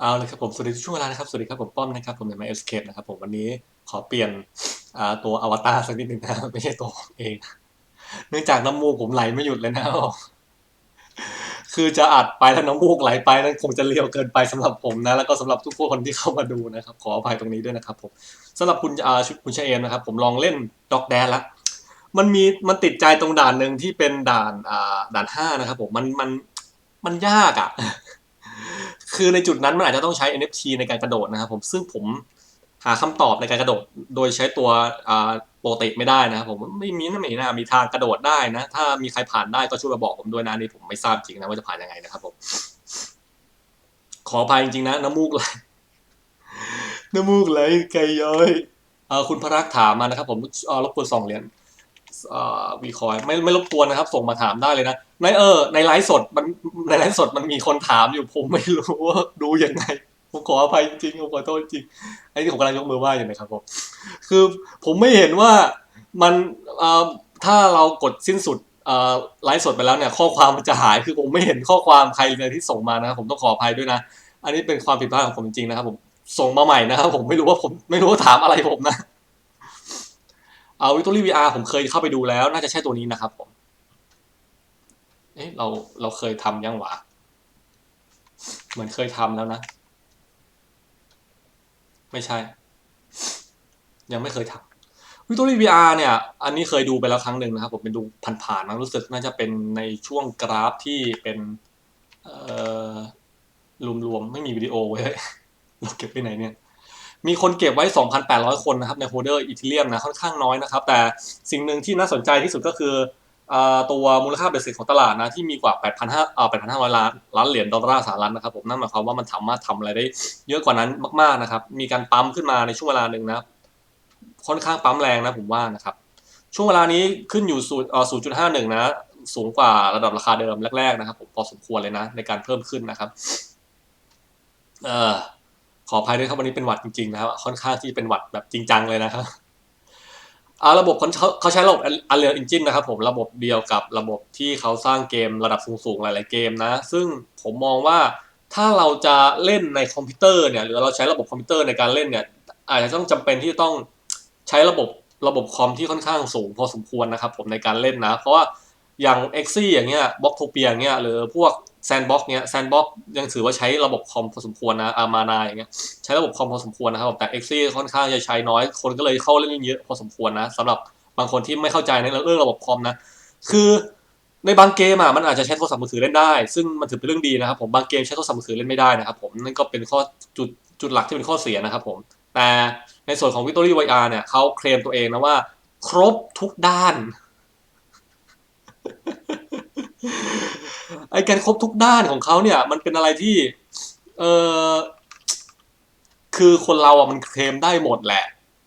เอาเลยครับผมสวัสดีทุกช่วงเวลานะครับ สวัสดีครับผมป้อมนะครับ ผมในมาเอสเคปนะครับผมวันนี้ขอเปลี่ยนตัวอวตารสักนิดหนึ่งนะไม่ใช่ตัวผมเอง เนื่องจากน้ำมูกผมไหลไม่หยุดเลยนะครับผมคือจะอัดไปแล้วน้ำมูกไหลไปนั่นคงจะเลี้ยวเกินไปสำหรับผมนะแล้วก็สำหรับทุกคนที่เข้ามาดูนะครับ ขออภัยตรงนี้ด้วยนะครับผมสำหรับคุณอ่าคุณชเอมนะครับ ผมลองเล่นด็อกแดนละมันมีมันติดใจตรงด่านหนึ่งที่เป็นด่านอ่าด่านห้านะครับ ผมมันมันมันยากอะ คือในจุดนั้นมันอาจจะต้องใช้ NFT ในการกระโดดนะครับผมซึ่งผมหาคำตอบในการกระโดด โดยใช้ตัวอ่าปกติไม่ได้นะครับผมไม่มีนะไม่น่ามีทางกระโดดได้นะ ถ้ามีใครผ่านได้ก็ช่วยมาบอกผมด้วยนะนี่ผมไม่ทราบจริงนะว่าจะผ่านยังไงนะครับผมขออภัยจริงๆนะน้ำมูกไหลน้ำมูกไหลไกลย้อยคุณพรักถามมานะครับผมออรบกวนสองเหรียญ วีคอยไม่ไม่รบกวนนะครับ ส่งมาถามได้เลยนะ ในเออ ในไลฟ์สดมันในไลฟ์สดมันมีคนถามอยู่ผมไม่รู้ว่าดูยังไงผมขออภัยจริงผมขอโทษจริงไอ้ที่ผมกำลังยกมือไหว้อยู่นะครับผมคือผมไม่เห็นว่ามันถ้าเรากดสิ้นสุดไลฟ์สดไปแล้วเนี่ยข้อความมันจะหายคือผมไม่เห็นข้อความใครเลยที่ส่งมานะครับผมต้องขออภัยด้วยนะ อันนี้เป็นความผิดพลาดของผมจริงๆนะครับผมส่งมาใหม่นะครับผมไม่รู้ว่าผมไม่รู้ว่าถามอะไรผมนะ เอาวิตอรี่วีผมเคยเข้าไปดูแล้ว น่าจะใช่ตัวนี้นะครับผม เอ๊ะเราเราเคยทำยังหวะ เหมือนเคยทำแล้วนะ ไม่ใช่ ยังไม่เคยทำวิตอรี่วีเนี่ย อันนี้เคยดูไปแล้วครั้งหนึ่งนะครับ ผมเป็นดูผ่านๆนะรู้สึกน่าจะเป็นในช่วงกราฟที่เป็น เอ่อรวมๆ ไม่มีวิดีโอไว้เราเก็บไปไหนเนี่ย มีคนเก็บไว้ 2,800 คนนะครับในโฮเดอร์อีเทเรียมนะค่อนข้างน้อยนะครับ แต่สิ่งหนึ่งที่น่าสนใจที่สุดก็คืออตัวมูลค่าเบสิกของตลาดนะที่มีกว่า 8,500เอ่อ8,500 ล้านล้านเหรียญดอลลาร์สหรัฐนะครับผมนั่นหมายความว่ามันสามารถทำอะไรได้เยอะกว่านั้นมากๆนะครับ มีการปั๊มขึ้นมาในช่วงเวลาหนึ่งนะค่อนข้างปั๊มแรงนะผมว่านะครับ ช่วงเวลานี้ขึ้นอยู่0.51 นะ สูงกว่าระดับราคาเดิมแรกๆนะครับผมพอสมควรเลยนะในการเพิ่มขึ้นนะครับ เอ่อ ขออภัยด้วยครับวันนี้เป็นหวัดจริงๆนะครับ ค่อนข้างที่เป็นหวัดแบบจริงจังเลยนะครับอาระบบเขาเขาใช้ระบบ Unreal Engine นะครับผมระบบเดียวกับระบบที่เขาสร้างเกมระดับสูงๆหลายๆเกมนะ ซึ่งผมมองว่าถ้าเราจะเล่นในคอมพิวเตอร์เนี่ยหรือเราใช้ระบบคอมพิวเตอร์ในการเล่นเนี่ยอาจจะต้องจำเป็นที่จะต้องใช้ระบบระบบคอมที่ค่อนข้างสูงพอสมควรนะครับผมในการเล่นนะ เพราะว่า อย่าง x ออย่างเงี้ยบล็อกโทเปียอย่างเงี้ยหรือพวกแซนบ็อกเนี้ยแซนบ็อกยังถือว่าใช้ระบบคอมพอสมควรนะอามานาอย่างเงี้ยใช้ระบบคอมพอสมควรนะครับแต่ x อค่อนข้างจะใช้น้อยคนก็เลยเข้าเล่นเยอะพอสมควรนะสำหรับบางคนที่ไม่เข้าใจในเรื่องระบบคอมนะ คือในบางเกมอะมันอาจจะใช้โทรศัพท์มือถือเล่นได้ ซึ่งมันถือเป็นเรื่องดีนะครับผมบางเกมใช้โทรศัพท์มือถือเล่นไม่ได้นะครับผมนั่นก็เป็นข้อจุดจุดหลักที่เป็นข้อเสียนะครับผมแต่ในส่วนของ Victory VR เนี่ยเขาเคลมตัวเองนะว่า ครบทุกด้าน ไอ้การครบทุกด้านของเขาเนี่ย มันเป็นอะไรที่ เออคือคนเราอะมันเคลมได้หมดแหละ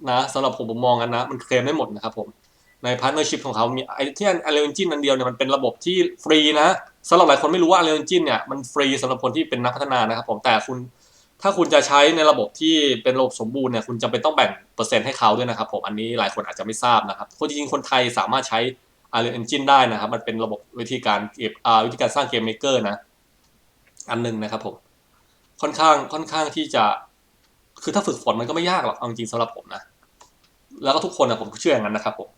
นะสำหรับผมผมมองกันนะ มันเคลมได้หมดนะครับผมในพาร์ทเนอร์ชิพของเขามีไอ้ที่ Unreal Engine นันเดียวเนี่ยมันเป็นระบบที่ฟรีนะสำหรับหลายคนไม่รู้ว่า Unreal Engine เนี่ยมันฟรีสำหรับคนที่เป็นนักพัฒนานะครับผมแต่คุณถ้าคุณจะใช้ในระบบที่เป็นระบบสมบูรณ์เนี่ยคุณจำเป็นต้องแบ่งเปอร์เซ็นต์ให้เขาด้วยนะครับผมอันนี้หลายคนอาจจะไม่ทราบนะครับคนจริงๆคนไทยสามารถใช้ Unreal Engine ได้นะครับ มันเป็นระบบวิธีการเก็บวิธีการสร้างเกมเมเกอร์นะ อันหนึ่งนะครับผม ค่อนข้างค่อนข้างที่จะ คือถ้าฝึกฝนมันก็ไม่ยากหรอกเอาจริงสำหรับผมนะ แล้วก็ทุกคนนะผมเชื่ออย่างนั้นนะครับผม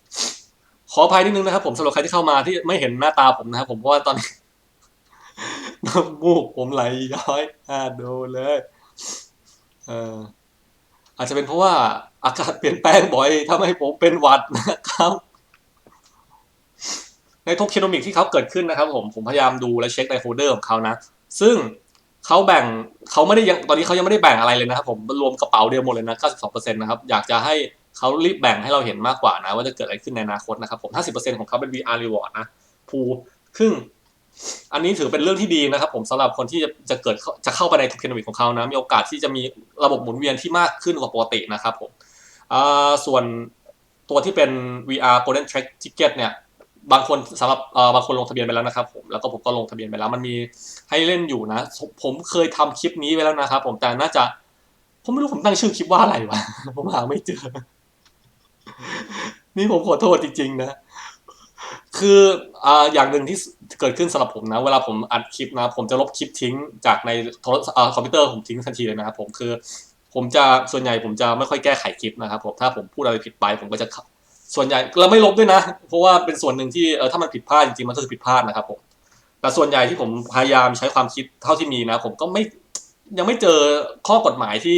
ขออภัยนิดนึงนะครับ ผมสำหรับใครที่เข้ามาที่ไม่เห็นหน้าตาผมนะครับผมเพราะว่าตอนนี้น้ำมูกผมไหลย้อยอ่าดูเลยเอออาจจะเป็นเพราะว่าอากาศเปลี่ยนแปลงบ่อยทำให้ผมเป็นหวัดนะครับ ในโทคิโนมิกที่เขาเกิดขึ้นนะครับผมผมพยายามดูและเช็คในโฟลเดอร์ของเขานะ ซึ่งเขาแบ่งเขาไม่ได้ยังตอนนี้เขายังไม่ได้แบ่งอะไรเลยนะครับผมรวมกระเป๋าเดียวหมดเลยนะ 92%นะครับอยากจะให้เขารีบแบ่งให้เราเห็นมากกว่านะ ว่าจะเกิดอะไรขึ้นในอนาคตนะครับผม 50%ของเขาเป็น VR reward นะภูซึ่งอันนี้ถือเป็นเรื่องที่ดีนะครับ ผมสำหรับคนที่จะจะเกิดจะเข้าไปในโทเคนอมิกของเขานะมีโอกาสที่จะมีระบบหมุนเวียนที่มากขึ้นกว่าปกตินะครับผมส่วนตัวที่เป็น VR Golden Track Ticket เนี่ย บางคนสำหรับเอ่อบางคนลงทะเบียนไปแล้วนะครับผมแล้วก็ผมก็ลงทะเบียนไปแล้ว มันมีให้เล่นอยู่นะ ผมเคยทำคลิปนี้ไปแล้วนะครับ ผมแต่น่าจะ ผมไม่รู้ผมตั้งชื่อคลิปว่าอะไรวะผมหาไม่เจอ นี่ผมขอโทษจริงๆนะคืออ่าอย่างหนึ่งที่เกิดขึ้นสำหรับผมนะ เวลาผมอัดคลิปนะ ผมจะลบคลิปทิ้งจากในโทรคอมพิวเตอร์ผมทิ้งทันทีเลยนะครับผมคือ ผมจะส่วนใหญ่ผมจะไม่ค่อยแก้ไขคลิปนะครับผมถ้าผมพูดอะไรผิดไป ผมก็จะ ส่วนใหญ่เราไม่ลบด้วยนะ เพราะว่าเป็นส่วนหนึ่งที่เออถ้ามันผิดพลาดจริงๆมันก็คือผิดพลาดนะครับผมแต่ส่วนใหญ่ที่ผมพยายามใช้ความคิดเท่าที่มีนะ ผมก็ไม่ยังไม่เจอข้อกฎหมายที่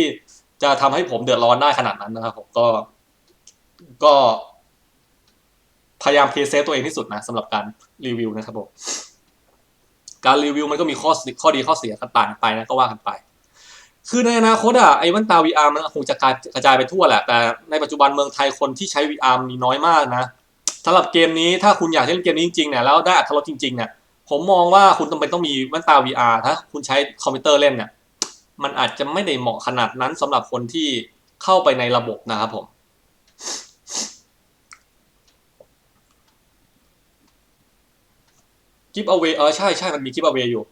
จะทำให้ผมเดือดร้อนได้ขนาดนั้นนะครับผมก็ก็พยายามเพย์เซฟตัวเองที่สุดนะสำหรับการรีวิวนะครับผมการรีวิวมันก็มีข้อข้อดีข้อเสียต่างไปนะก็ว่ากันไป คือในอนาคตอะไอ้แว่นตา VR มันคงจะกระจายไปทั่วแหละ แต่ในปัจจุบันเมืองไทยคนที่ใช้ VR มีน้อยมากนะสำหรับเกมนี้ถ้าคุณอยากเล่นเกมนี้จริงๆเนี่ยแล้วได้อัตรสจริงๆเนี่ยผมมองว่าคุณจำเป็นต้องมีแว่นตา VR ถ้าคุณใช้คอมพิวเตอร์เล่นเนี่ยมันอาจจะไม่ได้เหมาะขนาดนั้นสำหรับคนที่เข้าไปในระบบนะครับผมกิฟต์เอา a y เออใช่ใช่มันมีกิฟต์เอา a y อยู่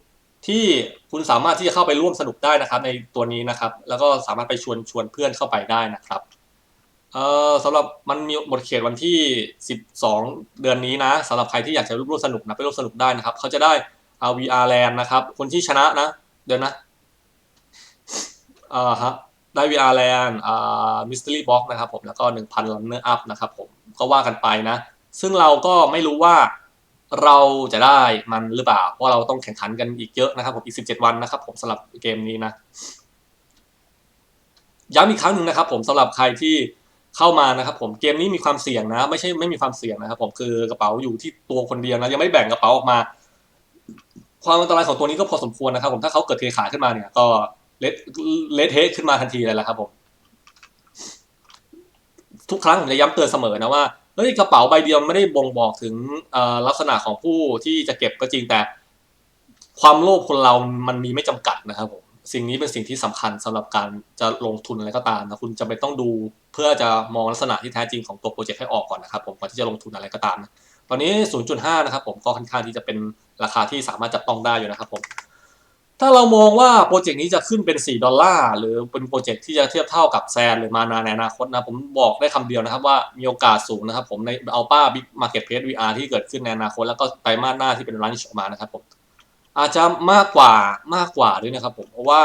ที่คุณสามารถที่จะเข้าไปร่วมสนุกได้นะครับ ในตัวนี้นะครับ แล้วก็สามารถไปชวนชวนเพื่อนเข้าไปได้นะครับเอ่อสำหรับมันมีหมดเขตวันที่ 12 เดือนนี้นะสำหรับใครที่อยากจะร่วมสนุกนะไปร่วมสนุกได้นะครับเขาจะได้เอา VR Land นะครับ คนที่ชนะนะ เดี๋ยวนะอ่าฮะได้ VR Land อ่า Mystery Box นะครับผมแล้วก็ 1,000 Runner Up นะครับผมก็ว่ากันไปนะ ซึ่งเราก็ไม่รู้ว่า เราจะได้มันหรือเปล่า เพราะเราต้องแข่งขันกันอีกเยอะนะครับผมอีก 17 วันนะครับ ผมสำหรับเกมนี้นะย้ำอีกครั้งหนึ่งนะครับ ผมสำหรับใครที่เข้ามานะครับ ผมเกมนี้มีความเสี่ยงนะ ไม่ใช่ไม่มีความเสี่ยงนะครับ ผมคือกระเป๋าอยู่ที่ตัวคนเดียวนะยังไม่แบ่งกระเป๋าออกมา ความอันตรายของตัวนี้ก็พอสมควรนะครับ ผมถ้าเขาเกิดเทขาขึ้นมาเนี่ย ก็เลทเลทเทขึ้นมาทันทีเลยแหละครับ ผม ทุกครั้งผมจะย้ำเตือนเสมอนะว่า เฮ้ยกระเป๋าใบเดียวไม่ได้บ่งบอกถึงลักษณะของผู้ที่จะเก็บก็จริงแต่ ความโลภคนเรามันมีไม่จำกัดนะครับผมสิ่งนี้เป็นสิ่งที่สำคัญสำหรับการจะลงทุนอะไรก็ตามนะคุณจะไม่ต้องดูเพื่อจะมองลักษณะที่แท้จริงของตัวโปรเจกต์ให้ออกก่อนนะครับผมก่อนที่จะลงทุนอะไรก็ตามนะตอนนี้ 0.5 นะครับผมก็ค่อนข้างที่จะเป็นราคาที่สามารถจับต้องได้อยู่นะครับผม ถ้าเรามองว่าโปรเจกต์นี้จะขึ้นเป็น 4 ดอลลาร์ หรือเป็นโปรเจกต์ที่จะเทียบเท่ากับแซนหรือมานาในอนาคตนะ ผมบอกได้คำเดียวนะครับว่ามีโอกาสสูงนะครับผมในอัลป้าบิ๊กมาร์เก็ตเพจ VR ที่เกิดขึ้นในอนาคต แล้วก็ไตรมาสหน้าที่เป็นรันช์ออกมานะครับผมอาจจะมากกว่ามากกว่าด้วยนะครับผมเพราะว่า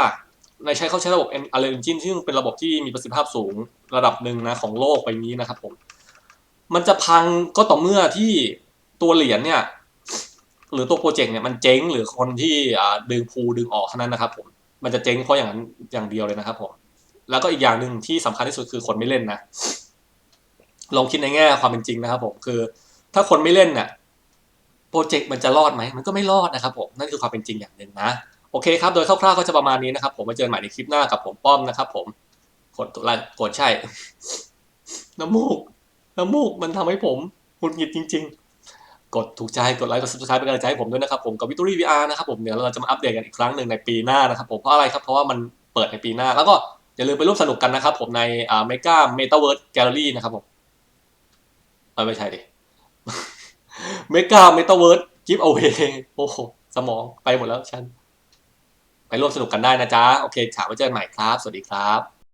ในใช้เขาใช้ระบบ Unreal Engine ซึ่งเป็นระบบที่มีประสิทธิภาพสูงระดับหนึ่งนะของโลกใบนี้นะครับผมมันจะพังก็ต่อเมื่อที่ตัวเหรียญเนี่ย หรือตัวโปรเจกต์เนี่ยมันเจ๊งหรือคนที่ดึงพูดึงออกเท่านั้นนะครับผมมันจะเจ๊งเพราะอย่างนั้นอย่างเดียวเลยนะครับผมแล้วก็อีกอย่างหนึ่งที่สำคัญที่สุดคือคนไม่เล่นนะลองคิดในแง่ความเป็นจริงนะครับผมคือ ถ้าคนไม่เล่นเนี่ยโปรเจกต์มันจะรอดไหมมันก็ไม่รอดนะครับผมนั่นคือความเป็นจริงอย่างหนึ่งนะโอเคครับ โดยคร่าวๆก็จะประมาณนี้นะครับ ผมมาเจอกันใหม่ในคลิปหน้ากับผมป้อมนะครับ ผมกดไลค์กดใช่ น้ำมูก น้ำมูกมันทำให้ผมหงุดหงิดจริง ๆ กดถูกใจกดไลค์กด subscribe เป็นกำลังใจให้ผมด้วยนะครับผมกับวิต o รี่ VR นะครับผมเดี๋ยวเราจะมาอัปเดตกันอีกครั้งหนึ่งในปีหน้านะครับผมเพราะอะไรครับเพราะว่ามันเปิดในปีหน้า แล้วก็อย่าลืมไปร่วมสนุกกันนะครับผมในอ่า Mega Metaverse Gallery นะครับผมเออไม่ใช่ดิ Mega Metaverse Giveaway โอ้โหสมองไปหมดแล้วฉันไปร่วมสนุกกันได้นะจ๊ะ โอเคฉากไว้เจอกันใหม่ครับ สวัสดีครับ